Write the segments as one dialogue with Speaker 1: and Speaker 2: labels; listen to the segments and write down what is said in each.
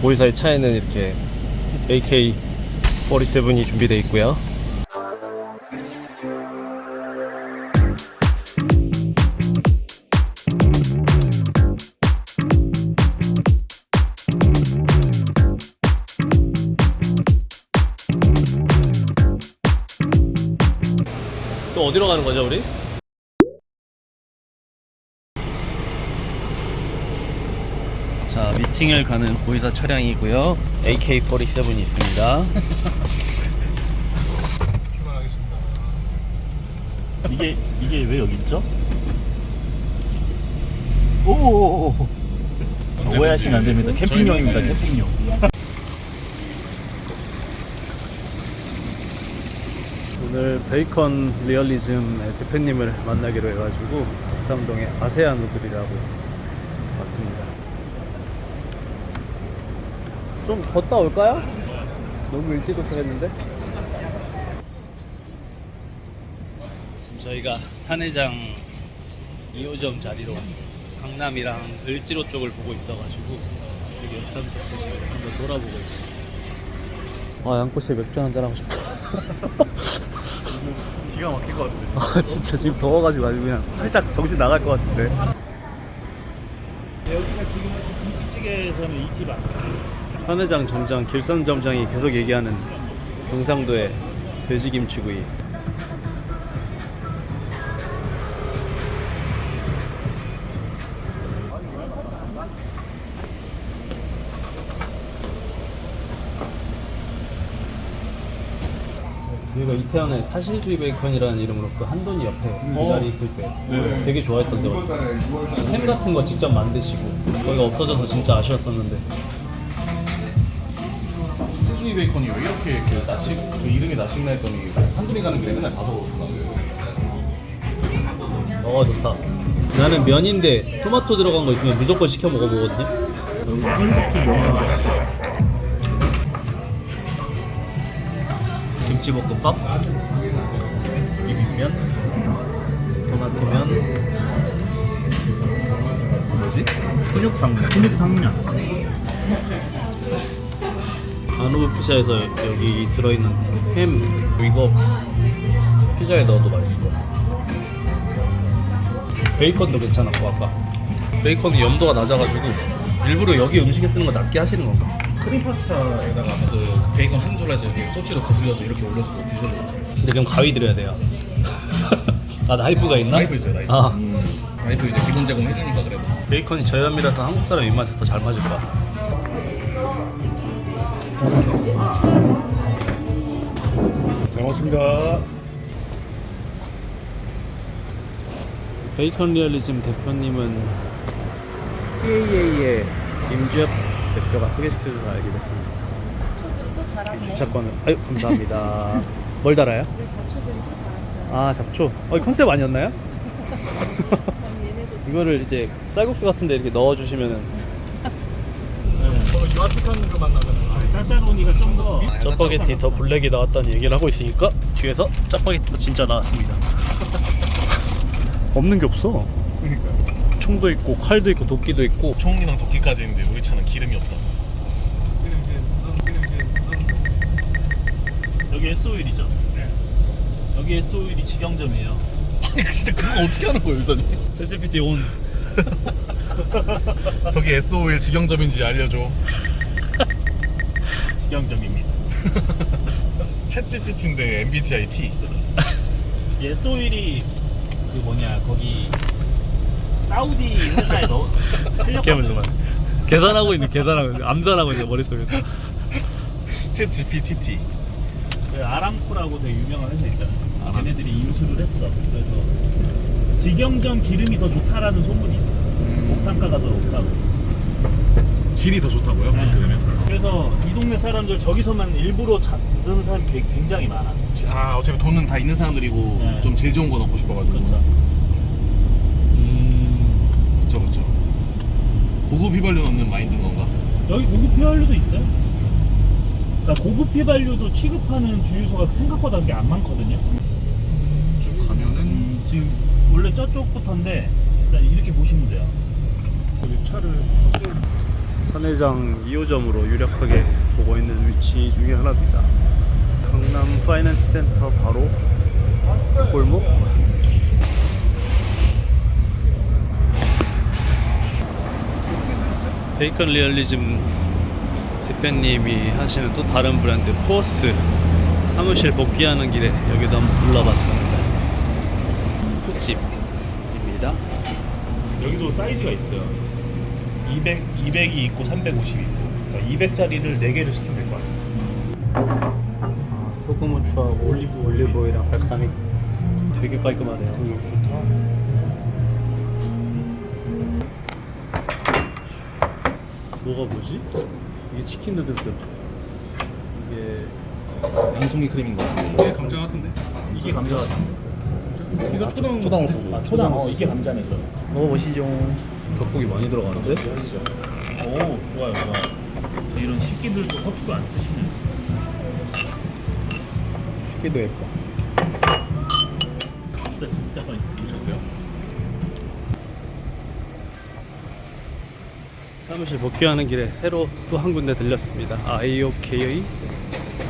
Speaker 1: 고의사의 차에는 이렇게 AK-47이 준비되어 있고요. 또 어디로 가는 거죠, 우리? 자, 미팅을 가는 고의사 차량이고요. AK-47이 있습니다.
Speaker 2: 이게 이게 왜 여기 있죠? 오 오해하시면 안 됩니다. 캠핑용입니다. 캠핑용.
Speaker 1: 오늘 베이컨 리얼리즘의 대표님을 만나기로 해가지고 박삼동의 아세안 우들이라고 왔습니다. 좀 걷다 올까요? 너무 일찍 도착했는데? 지금 저희가 산회장 2호점 자리로 강남이랑 을지로 쪽을 보고 있어가지고 여기 역삼적도 지금 한번 돌아보고 있습니다. 아 양꼬치에 맥주 한잔 하고 싶다.
Speaker 2: 기가 막힐 것 같은데.
Speaker 1: 아 진짜 지금 더워가지고 아주 그냥 살짝 정신 나갈 것 같은데
Speaker 2: 여기가 지금 김치찌개에서는 이집 안.
Speaker 1: 산회장 점장 길선 점장이 계속 얘기하는 경상도의 돼지김치구이. 여기가 이태원에 사실주의 베이컨이라는 이름으로 그 한돈이 옆에 이 자리 있을 때 되게 좋아했던 데거든요. 햄 같은 거 직접 만드시고 거기가 없어져서 진짜 아쉬웠었는데
Speaker 3: 수주이 베이컨이 왜 이렇게 그 나식 그 이름이 나식나 했더니 한둘이 가는 길에 맨날 봐서 그렇구나.
Speaker 1: 어 좋다. 나는 면인데 토마토 들어간 거 있으면 무조건 시켜 먹어보거든요. 김치볶음밥, 비빔면, 토마토면, 뭐지?
Speaker 2: 훈육탕면. 훈육탕면.
Speaker 1: 아누브 피자에서 여기 들어있는 햄 이거 피자에 넣어도 맛있을 것 같아. 베이컨도 괜찮았고 아까 베이컨이 염도가 낮아가지고 일부러 여기 음식에 쓰는 거 낮게 하시는 건가?
Speaker 3: 크림 파스타에다가 그 베이컨 한줄 해서 이렇게 토치로 거슬려서 이렇게 올려서도 드셔도 괜찮아요.
Speaker 1: 근데 그럼 가위 드려야 돼요. 아 나이프가 있나?
Speaker 3: 나이프 있어요, 나이프.
Speaker 1: 아
Speaker 3: 나이프 이제 기본 제공 해주니까 그래도.
Speaker 1: 베이컨이 저염이라서 한국 사람 입맛에 더 잘 맞을 것 같아.
Speaker 2: 잘 먹습니다.
Speaker 1: 베이컨 리얼리즘 대표님은 TAA의 임주엽 대표가 소개시켜줘서 알게 됐습니다.
Speaker 4: 잡초들이 또 자랐네.
Speaker 1: 주차권을 아유 감사합니다. 뭘 달아요?
Speaker 4: 우리 잡초들이 또 자랐어요.
Speaker 1: 아 잡초. 어 컨셉 아니었나요?
Speaker 4: 그럼 얘네도
Speaker 1: 이거를 이제 쌀국수 같은데 이렇게 넣어주시면은
Speaker 3: 저는 유아틱한을 만나면
Speaker 2: 짜짜로니가 좀 더.
Speaker 1: 짜파게티 더 블랙이 나왔다는 얘기를 하고 있으니까 뒤에서 짜파게티가 진짜 나왔습니다. 없는 게 없어. 총도 있고 칼도 있고 도끼도 있고
Speaker 3: 총이랑 도끼까지 있는데 우리 차는 기름이 없다.
Speaker 2: 여기 S 오일이죠. 여기 S 오일이 직영점이에요.
Speaker 3: 아니 그 진짜 그거 어떻게 하는 거예요, 유선이?
Speaker 1: ChatGPT 온
Speaker 3: 저기 S5일 직영점인지 알려줘.
Speaker 2: 직영점입니다.
Speaker 3: 챗GPT인데 MBTI T.
Speaker 2: 이 S 오일이 그 뭐냐 거기 사우디 회사에 넣어
Speaker 1: 개무서만
Speaker 2: 흘렸거든.
Speaker 1: 계산하고 있는 계산하고 암산하고 있는 머릿속에
Speaker 3: 챗GPT.
Speaker 2: 그 아람코라고 되게 유명한 회사 있잖아요. 걔네들이 인수를 했어. 그래서 직영점 기름이 더 좋다라는 소문이 있어. 옥탄가가 더 높다고.
Speaker 3: 질이 더 좋다고요?
Speaker 2: 네.
Speaker 3: 그렇게 되면?
Speaker 2: 그래서 이 동네 사람들 저기서만 일부러 찾는 사람이 개- 굉장히 많아.
Speaker 3: 아 어차피 돈은 다 있는 사람들이고
Speaker 2: 네.
Speaker 3: 좀 질 좋은 거 넣고 싶어가지고.
Speaker 2: 그렇죠.
Speaker 1: 음...
Speaker 3: 그렇죠, 그렇죠. 고급 휘발유 넣는 마인드인 건가?
Speaker 2: 여기 고급 휘발유도 있어요. 그러니까 고급 휘발유도 취급하는 주유소가 생각보다 그게 안 많거든요.
Speaker 3: 쭉 가면은
Speaker 2: 음, 지금 원래 저쪽부터인데 일단 이렇게 보시면 돼요.
Speaker 5: 여기 차를 세우
Speaker 1: 선회장 2호점으로 유력하게 보고 있는 위치 중에 하나입니다. 강남 파이낸스 센터 바로 골목. 베이컨 리얼리즘 대표님이 하시는 또 다른 브랜드 포스 사무실 복귀하는 길에 여기도 한번 둘러봤습니다. 스프집입니다.
Speaker 2: 여기도 사이즈가 있어요. 200, 200이 있고 350이 있고. 그러니까 200짜리를 4개를 시키면 될것 같아요.
Speaker 1: 아, 소금 후추하고 올리브 올리브 오일이랑 발사믹 되게 깔끔하네요. 좋다. 뭐가 뭐지? 이게 치킨 누들스. 이게
Speaker 3: 양송이 크림인 것 같은데. 이게 감자 같은데?
Speaker 2: 이게 감자 같은
Speaker 3: 이거 초당 초당 소스.
Speaker 2: 아, 초당. 어, 이게 감자네, 또.
Speaker 1: 먹어보시죠. 닭고기 많이 들어가는데?
Speaker 2: 오, 좋아요, 좋아요. 이런 식기들도 커피도 안 쓰시네.
Speaker 1: 식기도 예뻐.
Speaker 2: 진짜 진짜 맛있어.
Speaker 3: 보셨어요?
Speaker 1: 사무실 복귀하는 길에 새로 또 한 군데 들렸습니다. IOK의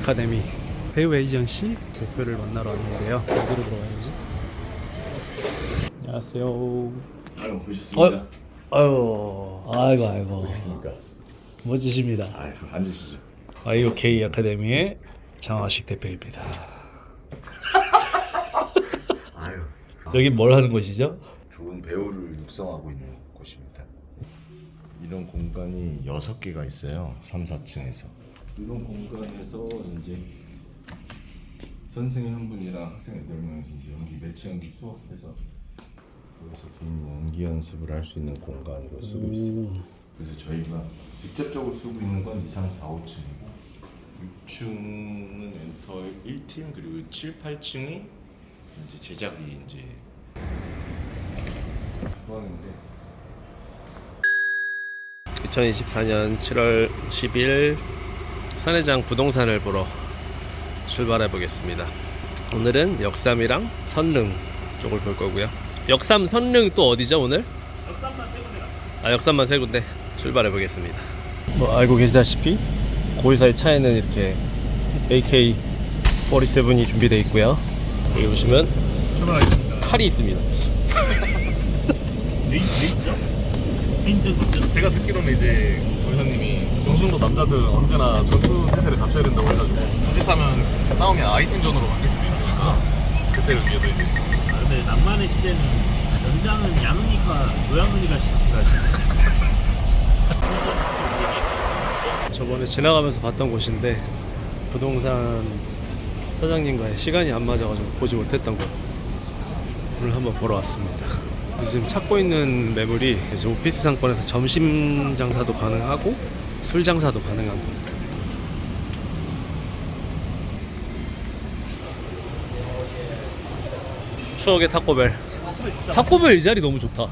Speaker 1: 아카데미 배우 에이전시 대표를 만나러 왔는데요. 어디로 들어가야지? 안녕하세요.
Speaker 5: 아유 보셨습니까?
Speaker 1: 어, 아유, 아이고 아이고
Speaker 5: 보셨습니까?
Speaker 1: 멋지십니다.
Speaker 5: 아유 앉으시죠.
Speaker 1: IOK 아카데미의 장화식 대표입니다.
Speaker 5: 아유
Speaker 1: 여기 뭘 하는 곳이죠?
Speaker 5: 좋은 배우를 육성하고 있는 곳입니다. 이런 공간이 여섯 개가 있어요. 3, 4층에서. 이런 공간에서 이제 선생님 한 분이랑 학생 여덟 명이 이제 연기 매치 연기 수업해서 여기서 개인 연기 연습을 할 수 있는 공간으로 쓰고 있어요. 그래서 저희가 직접적으로 쓰고 있는 건 2, 3, 4, 5층이고 6층은 엔터 1팀 그리고 7, 8층이 이제 제작이 이제 주방인데
Speaker 6: 2024년 7월 10일 선회장 부동산을 보러 출발해 보겠습니다. 오늘은 역삼이랑 선릉 쪽을 볼 거고요. 역삼, 선릉 또 어디죠 오늘?
Speaker 2: 역삼만 세 군데
Speaker 6: 아 역삼만 세 군데 출발해 보겠습니다.
Speaker 1: 뭐 알고 계시다시피 고의사의 차에는 이렇게 AK-47이 준비되어 있고요.
Speaker 6: 여기 보시면 칼이 있습니다.
Speaker 2: 있죠?
Speaker 3: 제가 듣기로는 이제 의사님이 명수로 남자들 언제나 전투 태세를 갖춰야 된다고 해가지고 자칫하면 싸우면 아이템전으로 바뀔 수도 있으니까 그때를 위해서 이제
Speaker 2: 아, 근데 낭만의 시대는 연장은 양은이가 노양은이가 시작해가지고
Speaker 1: 저번에 지나가면서 봤던 곳인데 부동산 사장님과의 시간이 안 맞아가지고 보지 못했던 곳 오늘 한번 보러 왔습니다. 지금 찾고 있는 매물이 이제 오피스 상권에서 점심 장사도 가능하고 술 장사도 가능한 곳. 추억의 타코벨. 타코벨 이 자리 너무 좋다.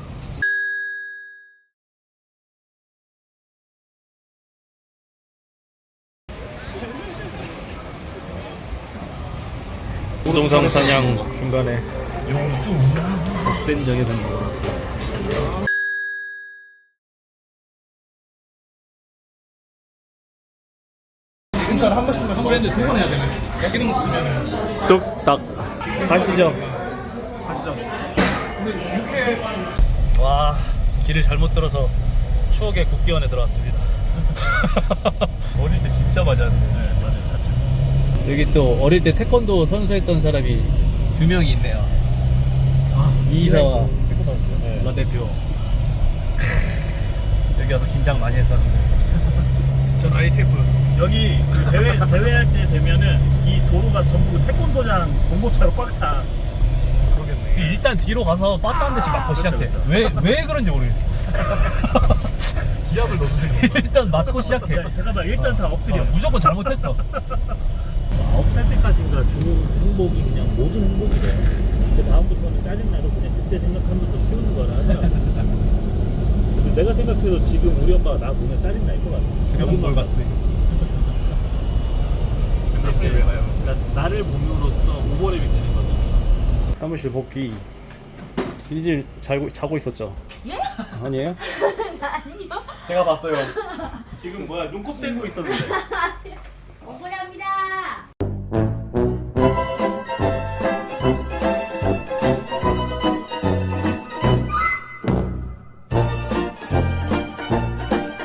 Speaker 1: 부동산 사냥 중간에 복된 같습니다.
Speaker 3: 공사를 한 번씩만 한번 했는데 두 번 해야 되네 기름 쓰면은
Speaker 1: 뚝딱 가시죠. 와 길을 잘못 들어서 추억의 국기원에 들어왔습니다. 어릴 때 진짜 많이 왔는데. 여기 또 어릴 때 태권도 선수했던 사람이 두 명이 있네요. 이이사와 라 대표. 여기 와서 긴장 많이 했었는데.
Speaker 2: 전 아이테프 여기 그 대회 대회할 때 되면은 이 도로가 전부 태권도장 공고차로 꽉 차.
Speaker 1: 일단 뒤로 가서 빠따 한 대씩 맞고
Speaker 2: 그렇죠,
Speaker 1: 시작해.
Speaker 2: 그렇죠.
Speaker 1: 왜, 왜 그런지 모르겠어. 기압을 넣어주세요. 일단 맞고 시작해.
Speaker 2: 잠깐- 잠깐만 일단 다 엎드려.
Speaker 1: 어, 무조건 잘못했어.
Speaker 2: 아홉 살 때까지인가 주는 행복이 그냥 모든 행복이래. 그 다음부터는 짜증나도 그냥 그때 생각하면서 키우는 거라 하더라고. 근데 내가 생각해도 지금 우리 엄마가 나 보면 짜증 날 것 같아.
Speaker 1: 들여본 걸 같아.
Speaker 2: 근데 그러니까 나를 봄으로써 오버랩이 거죠.
Speaker 1: 사무실 복귀. 일일 자고, 자고 있었죠?
Speaker 4: 예?
Speaker 1: 아니에요?
Speaker 4: 아니요.
Speaker 3: 제가 봤어요.
Speaker 2: 지금 뭐야 눈곱 떼고 있었는데